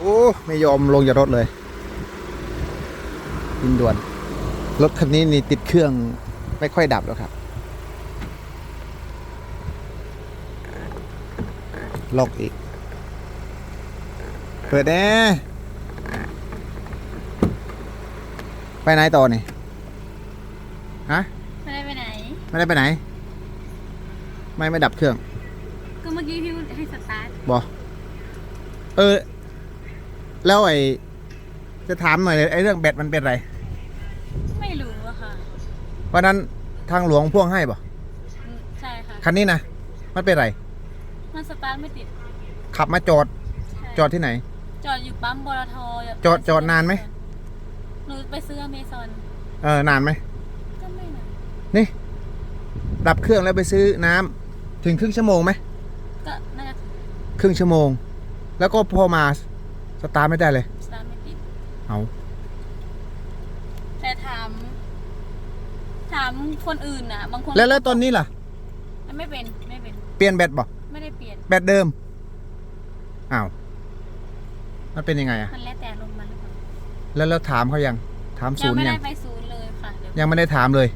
โอ้ไม่ยอมลงจากรถเลยดินด่วน รถคันนี้นี่ติดเครื่องไม่ค่อยดับแล้วครับล็อกอีก เปิดแน่ไปไหนต่อนี่ฮะไม่ได้ไปไหน ไม่ได้ไปไหน ไม่ไม่ดับเครื่อง ก็เมื่อกี้พี่ให้สตาร์ทบอเออ แล้วไอ้จะถามหน่อยเลยไอ้เรื่องแบตมันเป็นไร ไม่รู้อะค่ะวันนั้นทางหลวงพ่วงให้บ่อืมใช่ค่ะ คันนี้นะมันเป็นไร มันสตาร์ทไม่ติด ขับมาจอดใช่จอดที่ไหน จอดอยู่ปั๊มบลทจอดจอดนานไหม หนูไปซื้ออเมซอนเออนานไหมก็ไม่นานนี่ดับเครื่องแล้วไปซื้อน้ำถึงครึ่งชั่วโมงไหมก็น่าจะครึ่งชั่วโมง แล้วก็พอมา สตาร์ทไม่ได้เลย สตาร์ทไม่ติดเอาแต่ถาม ถามคนอื่นนะบางคนแล้วแล้วตอนนี้ล่ะ ไม่เป็นไม่เป็น เปลี่ยนแบตบ่ไม่ได้เปลี่ยน แบตเดิมอ้าวมันเป็นยังไงอะมันแล้วแต่ลมณ์มันหรือเปล่าแล้วแล้วถามเขายัง ถามยัศูงนย์ไม่ยัได้ง ไปศูนย์เลยค่ะเดี๋ยวยังไม่ได้ถามเลย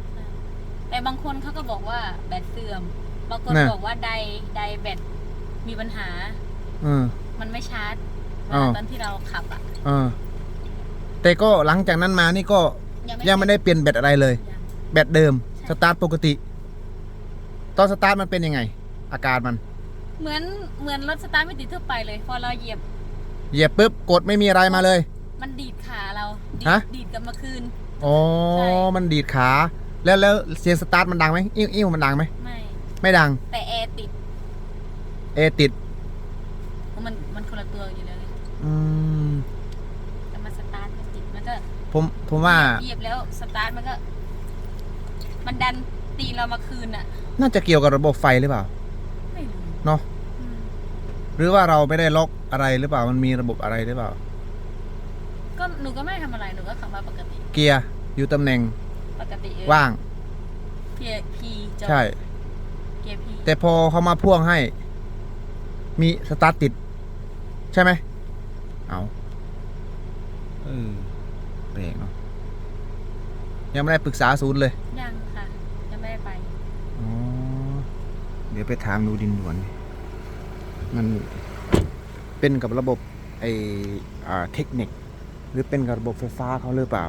แต่บางคนเขาก็บอกว่าแบตเสื่อม บางคนน่ะ บอกว่าไดไดแบตมีปัญหา เออมันไม่ชาร์จเว อ้าลาว ตอนที่เราขับอะเออแต่ก็หลังจากนั้นมานี่ก็ยังไม่ได้เปลี่ยนแบตอะไรเลย ยังแบตเดิมสตาร์ทปกติ ตอนสตาร์ทมันเป็นยังไง อาการมันเหมือนเหมือนรถสตาร์ทไม่ติดทั่วไปเลย พอเราเหยียบเหยียบปุ๊บกดไม่มีอะไรมาเลย มันดีดขาเราดีดฮะ ดีดกลับมาคืน อ๋อใช่ มันดีดขา แล้วแล้วเสียงสตาร์ทมันดังไหมอิ่วอิ่วมันดังไหมไม่ไม่ดังแต่แอร์ติดเอติด เพราะมันมันคนละตัวอยู่แล้วไง อืมแต่มันสตาร์ทไม่ติดมันก็ผมผมว่า เหยียบแล้วสตาร์ทมันก็ มันดันตีเรามาคืนอะ น่าจะเกี่ยวกับระบบไฟหรือเปล่า ไม่รู้เนาะ อืมหรือว่าเราไม่ได้ล็อกอะไรหรือเปล่า มันมีระบบอะไรหรือเปล่า ก็หนูก็ไม่ทำอะไรหนูก็ขับมาปกติเกียร์อยู่ตำแหน่งปกติเออว่าง เกียร์พีจอดใช่ เกียร์พีแต่พอเขามาพ่วงให้ มีสตาร์ทติด ใช่ไหม เอาเออแปลกเนาะยังไม่ได้ปรึกษาศูนย์เลยยังค่ะยังไม่ได้ไปอ๋อเดี๋ยวไปถามดูดินด่วน มันเป็นกับระบบไออ่าเทคนิค หรือเป็นกับระบบไฟฟ้าเขาหรือเปล่าก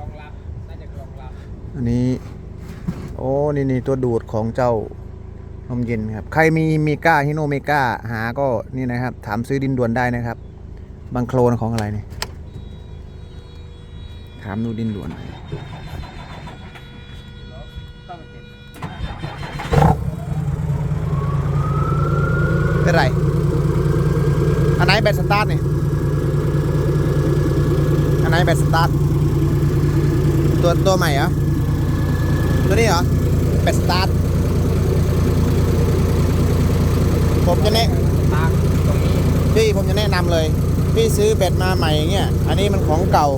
ลองรับน่าจะกลองรับอันนี้ โอ้ นี่นี่ตัวดูดของเจ้า นมเย็นครับ ใครมีเมกาฮิโนเมกาหาก็นี่นะครับ ถามซื้อดินด่วนได้นะครับ บางโคลนของอะไรเนี่ย ถามดูดินด่วนอยต้องติดเป็นไร อันไหนแบตสตาร์ทนี่อันไหนแบตสตาร์ท ตัวตัวใหม่เหรอ ตัวนี้เหรอ แบตสตาร์ท ผมจะแนะตั้งตรงนี้พี่ผมจะแนะนำเลย พี่ซื้อแบตมาใหม่อย่างเงี้ยอันนี้มันของเก่า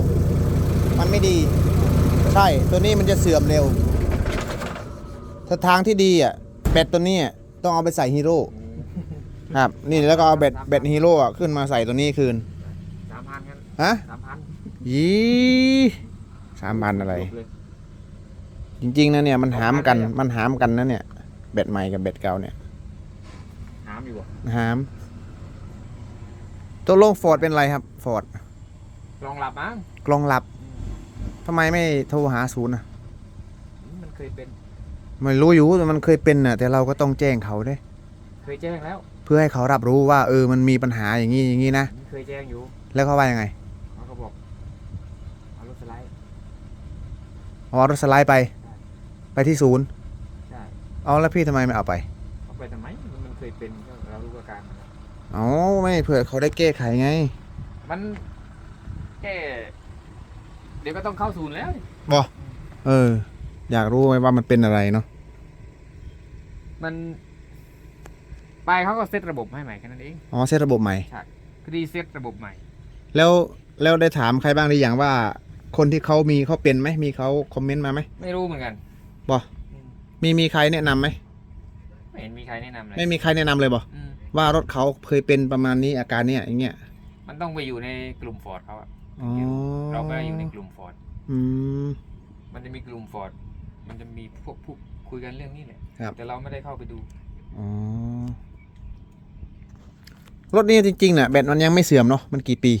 มันไม่ดี ใช่ตัวนี้มันจะเสื่อมเร็วถ้าทางที่ดีอะแบตตัวนี้อะต้องเอาไปใส่ฮีโร่ครับนี่แล้วก็เอาแบตแบตฮีโร่อะขึ้นมาใส่ตัวนี้คืนสามพันกันฮะสามพันยี่สามพันอะไร จบเลยจริงๆนะเนี่ยมันหามกันมันหามกันนะเนี่ยแบตใหม่กับแบตเก่าเนี่ย หามอยู่บ่หามตัวลงฟอร์ดเป็นไรครับฟอร์ดกลองหลับมั้งกลองหลับทำไมไม่โทรหาศูนย์อะอืมมันเคยเป็น ไม่รู้อยู่แต่มันเคยเป็นน่ะ แต่เราก็ต้องแจ้งเขาด้วย เคยแจ้งแล้วเพื่อให้เขารับรู้ว่า เออมันมีปัญหาอย่างนี้อย่างนี้นะ มันเคยแจ้งอยู่แล้วเขาว่ายังไงเขาก็บอกเอารถสไลด์อ๋อรถสไลด์ไป ไปที่ศูนย์ใช่เอาแล้วพี่ทำไมไม่เอาไปเขาไปทำไมมัน เคยเป็นก็เรารู้อาการมันเอาไม่เผื่อเขาได้แก้ไขไง มันแค่เดี๋ยวก็ต้องเข้าศูนย์แล้วเออ อยากรู้ไหมว่ามันเป็นอะไรเนาะมันไปเขาก็เซตระบบให้ใหม่แค่นั้นเองอ๋อเซตระบบใหม่คือดีเซตระบบใหม่ แล้วแล้วได้ถามใครบ้างหรือยังว่า คนที่เขามีเขาเป็นไหมมีเขาคอมเมนต์มาไหมไม่รู้เหมือนกันบอมีมีใครแนะนำไหมไม่ เห็นมีใครแนะนำเลยไม่มีใครแนะนำเลยบออืมว่ารถเขาเคยเป็นประมาณนี้อาการเนี้ยอย่างเงี้ยมันต้องไปอยู่ในกลุ่มฟอร์ดเขาอะอ๋อเราก็อยู่ในกลุ่มฟอร์ดอืม มันจะมีกลุ่มฟอร์ดมันจะมีพวกผู้คุยกันเรื่องนี้แหละครับ แต่เราไม่ได้เข้าไปดูอ๋อรถนี้จริงๆน่ะแบตมันยังไม่เสื่อมเนาะมันกี่ปี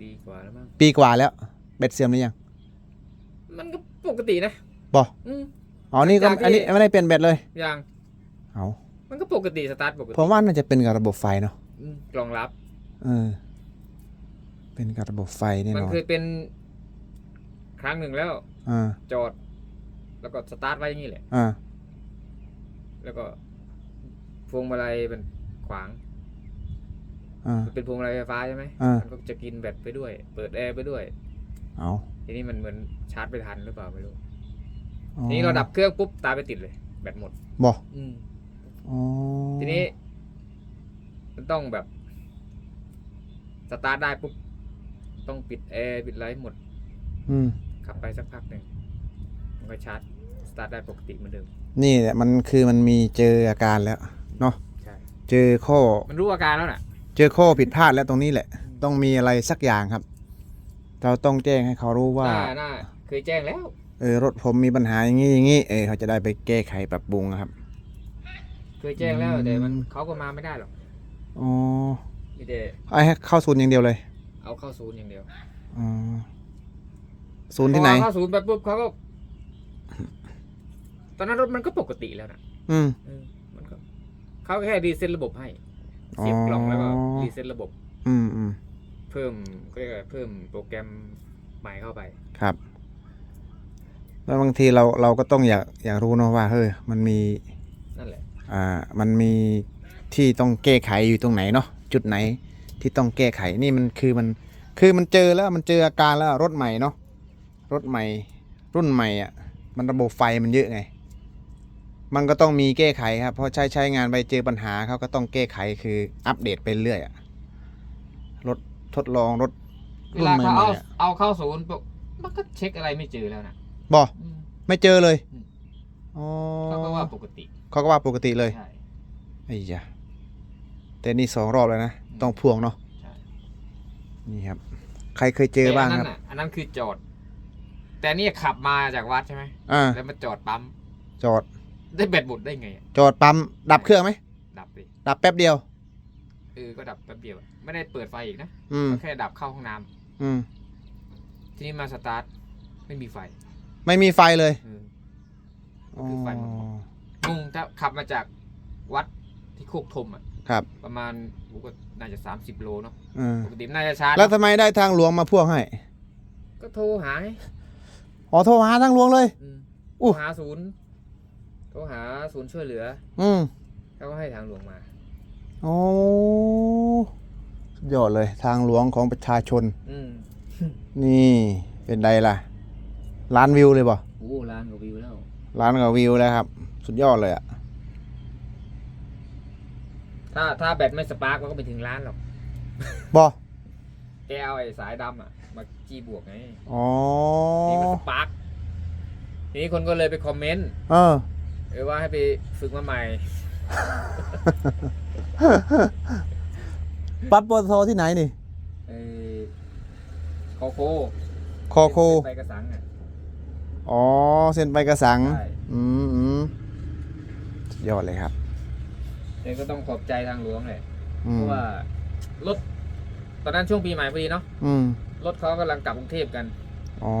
ปีกว่าแล้วมั้งปีกว่าแล้วแบตเสื่อมหรือยังมันก็ปกตินะ บออืม อ๋อนี่ก็จากที่ อันนี้ไม่ได้เปลี่ยนแบตเลย อย่าง เอามันก็ปกติสตาร์ทปกติผมว่าน่าจะเป็นกับระบบไฟเนาะอืมกล่องรับ เออ เป็นกับระบบไฟแน่มันนอนเคยเป็น ครั้งหนึ่งแล้ว อ่าจอด แล้วก็สตาร์ทไว้อย่างนี้แหละ อ่าแล้วก็พวงมาลัยมันขวาง อ่า มันเป็นพวงมาลัยไฟฟ้าใช่ไหมอ่ามั มันก็จะกินแบตไปด้วย เปิดแอร์ไปด้วย เอาทีนี้มันเหมือนชาร์จไปทันหรือเปล่าไม่รู้อ๋อทีนี้เราดับเครื่องปุ๊บตามไปติดเลย แบตหมด บออืม อ๋อทีนี้มันต้องแบบสตาร์ทได้ปุ๊บต้องปิดแอร์ปิดไลท์หมด อืม ขับไปสักพักหนึ่งมันก็ชาร์จสตาร์ทได้ปกติเหมือนเดิมนี่แหละมันคือมันมีเจออาการแล้ว เนาะใช่เจอข้อ มันรู้อาการแล้วน่ะ เจอข้อผิดพลาดแล้วตรงนี้แหละ ต้องมีอะไรสักอย่างครับ เราต้องแจ้งให้เขารู้ว่า น่าน่าเคยแจ้งแล้ว เออรถผมมีปัญหาอย่างนี้อย่างนี้ เออเขาจะได้ไปแก้ไขปรับปรุงนะครับ เคยแจ้งแล้วอืมแต่มันเขาก็มาไม่ได้หรอกอ๋อมีแต่ไอ้ให้เข้าศูนย์อย่างเดียวเลยเอาเข้าศูนย์อย่างเดียวอ๋อศูนย์ที่ไหนพอเข้าศูนย์ไปปุ๊บเขาก็ตอนนั้นรถมันก็ปกติแล้วนะอืมเออมันก็เขาแค่รีเซ็ตระบบให้เสียบกล่องแล้วก็อ๋อรีเซ็ตระบบ อืมอืมเพิ่มก็เรียกอะไรเพิ่มโปรแกรมใหม่เข้าไปครับแล้วบางทีเราเราก็ต้องอยากอยากรู้เนอะว่าเฮ้ยมันมีนั่นแหละอ่า มันมีที่ต้องแก้ไขอยู่ตรงไหนเนาะจุดไหนที่ต้องแก้ไขนี่มันคือมันคือมันเจอแล้วมันเจออาการแล้วรถใหม่เนาะรถใหม่รุ่นใหม่อะมันระบบไฟมันเยอะไง มันก็ต้องมีแก้ไขครับเพราะใช้ใช้งานไปเจอปัญหาเขาก็ต้องแก้ไขคืออัปเดตไปเรื่อยอะรถทดลองรถเวรุ่นลาใหม่เขาเอาๆอะเอาเข้าศูนย์ปุ๊บมันก็เช็คอะไรไม่เจอแล้วนะ บออืมไม่เจอเลย อืม อ๋อเขาก็ว่าปกติเขาก็ว่าปกติเลยใช่ไอ้ยะแต่นี่สองรอบแล้วนะ ต้องพ่วงเนาะใช่นี่ครับ ใครเคยเจอบ้างแต่นคนั้รับนน่ะอันนั้นคือจอด แต่นี่ขับมาจากวัดใช่ไหมอ่า แล้วมาจอดปั๊มจอด ได้แบตหมดได้ไงอะจอดปั๊ม ดับเครื่องไหม ดับดิดับแป๊บเดียว เออก็ดับแป๊บเดียวอะไม่ได้เปิดไฟอีกนะอืม ก็แค่ดับเข้าห้องน้ำอืม ทีนี้มาสตาร์ทไม่มีไฟไม่มีไฟเลย เอออ๋อ คือไฟหมดงงถ้าขับมาจากวัดที่โคกธมอะครับประมาณกูก็น่าจะ30โลเนาะอืมปกติน่าจะชาร์จแล้วทำไมได้ทางหลวงมาพ่วงให้ก็โทรหาไงอ๋อโทรหาทางหลวงเลย อืมอู้โทรหาศูนย์โทรหาศูนย์ช่วยเหลืออืมเขาก็ให้ทางหลวงมา โอ้สุดยอดเลยทางหลวงของประชาชน อืมนี่เป็นไดล่ะล้านวิวเลยบ่โอ้ร้านกับวิวแล้ว ล้านกว่าวิวแล้วครับ สุดยอดเลยอะถ้าถ้าแบตไม่สปาร์กมันก็ไปถึงร้านหรอก บอแกเอาไอ้สายดำอะ มาจี้บวกไงอ๋อนี่มันสปาร์กทีนี้คนก็เลยไปคอมเมนต์เออ เออว่าให้ไปฝึกมาใหม่ ปั๊บปตทที่ไหนนี่ ไอ้โคโคคอโคไปกระสังอะ อ๋อ เส้นไปกระสัง ใช่ อืมอืมสุดยอดเลยครับเองก็ต้องขอบใจทางหลวงเลยอืเพมราะว่ารถตอนนั้นช่วงปีใหม่พอดีเนาะอืมรถเขากำลังกลับกรุงเทพกันอ๋อ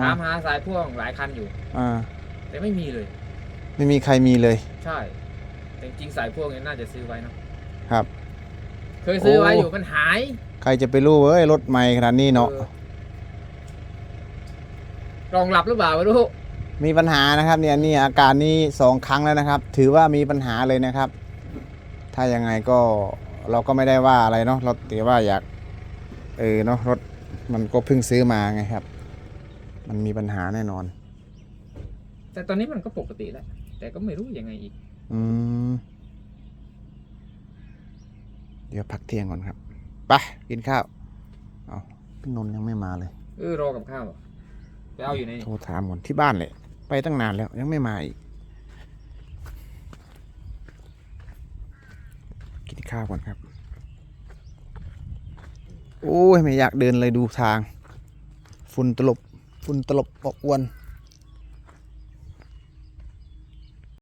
ถามหาสายพ่วงหลายคันอยู่ อ่า แต่ไม่มีเลย ไม่มีใครมีเลย ใช่แต่จริงๆสายพ่วงเนี่ยน่าจะซื้อไว้เนาะครับ เคยซื้อไว้โอ้อยู่มันหาย ใครจะไปรู้เอ้ยรถใหม่ขนาดนี้เนาะ ออ รองรับหรือเปล่าไม่รู้มีปัญหานะครับเนี่ยนี่อาการนี้สองครั้งแล้วนะครับ ถือว่ามีปัญหาเลยนะครับ ถ้ายังไงก็เราก็ไม่ได้ว่าอะไรเนาะเราแต่ว่าอยากเออเนาะรถมันก็เพิ่งซื้อมาไงครับ มันมีปัญหาแน่นอน แต่ตอนนี้มันก็ปกติแล้ว แต่ก็ไม่รู้ยังไงอีก อืมเดี๋ยวพักเที่ยงก่อนครับไปกินข้าวเอาพี่นนท์ยังไม่มาเลย เออรอกับข้าวเหรอ ไปเอาอยู่ในโทรถามก่อนที่บ้านเลยไปตั้งนานแล้วยังไม่มาอีก กินข้าวก่อนครับ โอ้ย ไม่อยากเดินเลยดูทาง ฝุ่นตลบ ฝุ่นตลบอบอวน